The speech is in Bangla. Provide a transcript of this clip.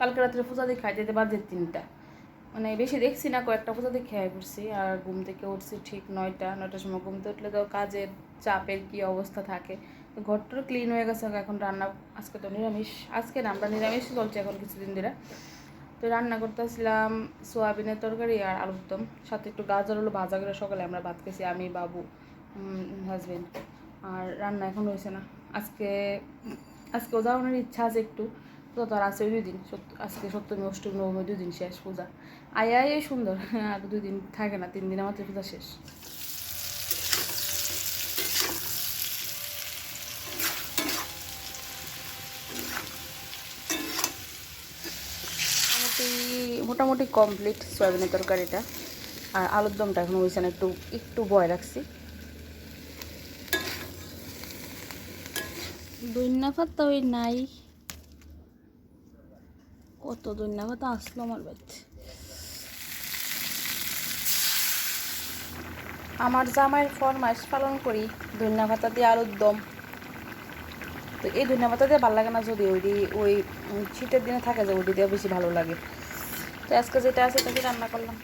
কালকে রাত্রে পূজা দিয়ে খাই যেতে বাজে তিনটা। মানে বেশি দেখছি না, কয়েকটা পূজা দিয়ে খেয়ে পড়ছি আর ঘুম থেকে উঠছি ঠিক নয়টা, নয়টার সময় ঘুমতে উঠলে তো কাজের চাপের কি অবস্থা থাকে। তো ঘরটা ক্লিন হয়ে গেছে, এখন রান্না আজকে তো নিরামিষ, আজকে না, আমরা নিরামিষ চলছে এখন কিছুদিন ধরে। তো রান্না করতেছিলাম সোয়াবিনের তরকারি আর আলুর দম, সাথে একটু গাজর হলো ভাজা করে সকালে আমরা ভাত খেয়েছি, আমি, বাবু হাজবেন্ড আর রান্না এখন হয়েছে না, আজকে, আজকেও যাওয়ানোর ইচ্ছা আছে একটু তো তার আছে দুই দিন আজকে সপ্তমী, অষ্টমী, নবমী, দুই দিন শেষ পূজা। আয় আয় সুন্দর। আর দুই দিন থাকে না, তিন দিন আমাদের পূজা শেষ। মোটামুটি কমপ্লিট সয়াবিনের তরকারিটা। আর আলুর দমটা এখন ওইখানে একটু একটু বয় রাখছি দৈন্যা পাতা ওই নাই। কত দৈন্যা পাতা আসলো আমার বাড়িতে। আমার জামাইয়ের ফরমাইশ পালন করি ধন্যা ভাতা দিয়ে আলুর দম তো এই ধন্যা ভাতা দিয়ে ভালো লাগে না যদি ওই ওই শীতের দিনে থাকে যে, ওই দিয়ে বেশি ভালো লাগে। তো আজকে যেটা আছে তাকে রান্না করলাম।